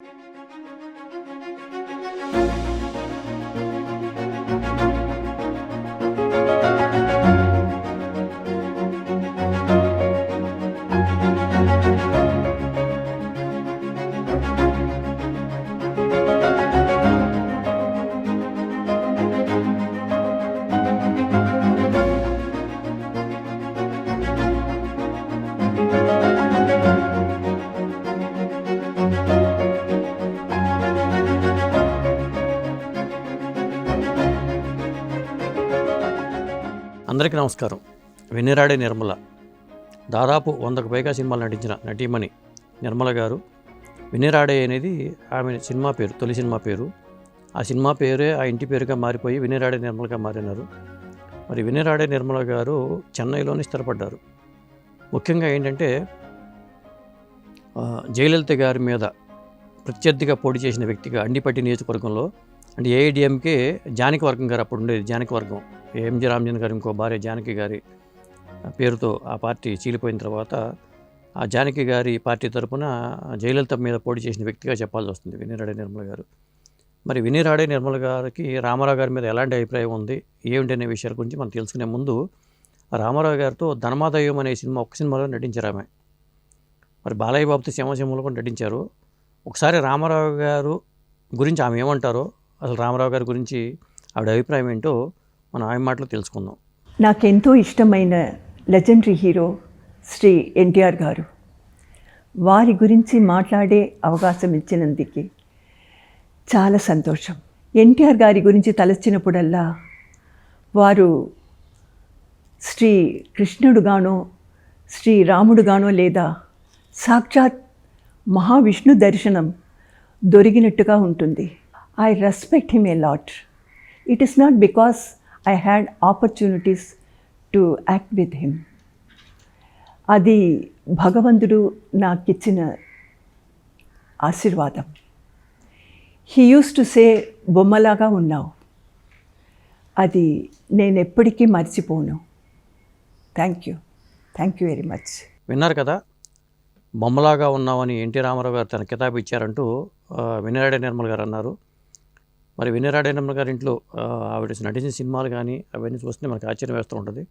Música అందరికీ నమస్కారం. వెన్నెరాడే నిర్మల. దాదాపు వందకు పైగా సినిమాలు నటించిన నటీమణి నిర్మల గారు. వెన్నెరాడే అనేది ఆమె సినిమా పేరు తొలి సినిమా పేరు. ఆ సినిమా పేరే ఆ ఇంటి పేరుగా మారిపోయి వెన్నెరాడే నిర్మలగా మారినారు. మరి వెన్నెరాడే నిర్మల గారు చెన్నైలోనే స్థిరపడ్డారు. ముఖ్యంగా ఏంటంటే జయలలిత గారి మీద ప్రత్యర్థిగా పోటీ చేసిన వ్యక్తిగా అండిపట్టి నియోజకవర్గంలో అంటే ఏఐడిఎంకే జానకి వర్గం గారు అప్పుడు ఉండేది జానకి వర్గం. ఎంజి రామజన్ గారు ఇంకో భార్య జానకి గారి పేరుతో ఆ పార్టీ చీలిపోయిన తర్వాత ఆ జానకి గారి పార్టీ తరపున జయలలిత మీద పోటీ చేసిన వ్యక్తిగా చెప్పాల్సి వస్తుంది వినీరాడే నిర్మల గారు. మరి వినీరాడే నిర్మల గారికి రామారావు గారి మీద ఎలాంటి అభిప్రాయం ఉంది? ఏమిటి అనే విషయాల గురించి మనం తెలుసుకునే ముందు రామారావు గారితో ధర్మాదయం అనే సినిమా ఒక సినిమాలో నటించారు ఆమె. మరి బాలయ్య బాబుతో సింహసింహంలో కూడా నటించారు. ఒకసారి రామారావు గారు గురించి ఆమె ఏమంటారో అసలు రామారావు గారి గురించి ఆవిడ అభిప్రాయం ఏంటో మనం ఆమె మాటలో తెలుసుకుందాం. నాకెంతో ఇష్టమైన లెజెండరీ హీరో శ్రీ ఎన్టీఆర్ గారు. వారి గురించి మాట్లాడే అవకాశం ఇచ్చినందుకు చాలా సంతోషం. ఎన్టీఆర్ గారి గురించి తలచినప్పుడల్లా వారు శ్రీ కృష్ణుడుగానో శ్రీ రాముడుగానో లేదా సాక్షాత్ మహావిష్ణు దర్శనం దొరికినట్టుగా ఉంటుంది. I respect him a lot. It is not because I had opportunities to act with him అది భగవంతుడు నాకిచ్చిన ఆశీర్వాదం. హీ యూస్ టు సే బొమ్మలాగా ఉన్నావు. అది నేను ఎప్పటికీ మర్చిపోను. Thank you thank you very much విన్నారు కదా? బొమ్మలాగా ఉన్నామని ఎన్టీ రామారావు గారు తన కితాబు ఇచ్చారంటూ వినరాడే నిర్మల్ గారు అన్నారు. మరి వినరాడే గారి ఇంట్లో ఆవిడ నటించిన సినిమాలు కానీ అవన్నీ చూస్తే మనకు ఆశ్చర్యం వేస్తూ ఉంటుంది.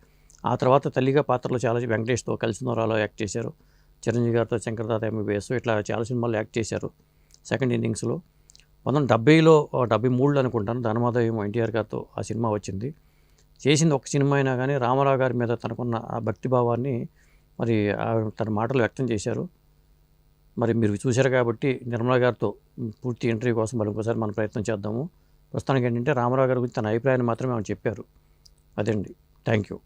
ఆ తర్వాత తల్లిగా పాత్రలు చాలా వెంకటేష్తో కలిసినోరాలో యాక్ట్ చేశారు. చిరంజీవి గారితో శంకర్దాత ఎంబీబీఎస్ ఇట్లా చాలా సినిమాలు యాక్ట్ చేశారు సెకండ్ ఇన్నింగ్స్లో. పంతొమ్మిది డెబ్బైలో డెబ్బై మూడులో అనుకుంటాను ధర్మాదయం ఎన్టీఆర్ గారితో ఆ సినిమా వచ్చింది. చేసింది ఒక సినిమా అయినా కానీ రామారావు గారి మీద తనకున్న ఆ భక్తిభావాన్ని మరి తన మాటలు వ్యక్తం చేశారు. మరి మీరు చూశారు కాబట్టి నిర్మలా గారితో పూర్తి ఇంటర్వ్యూ కోసం మరి ఇంకోసారి మనం ప్రయత్నం చేద్దాము. ప్రస్తుతానికి ఏంటంటే రామారావు గారి గురించి తన అభిప్రాయాన్ని మాత్రమే ఆమె చెప్పారు. అదండి. Thank you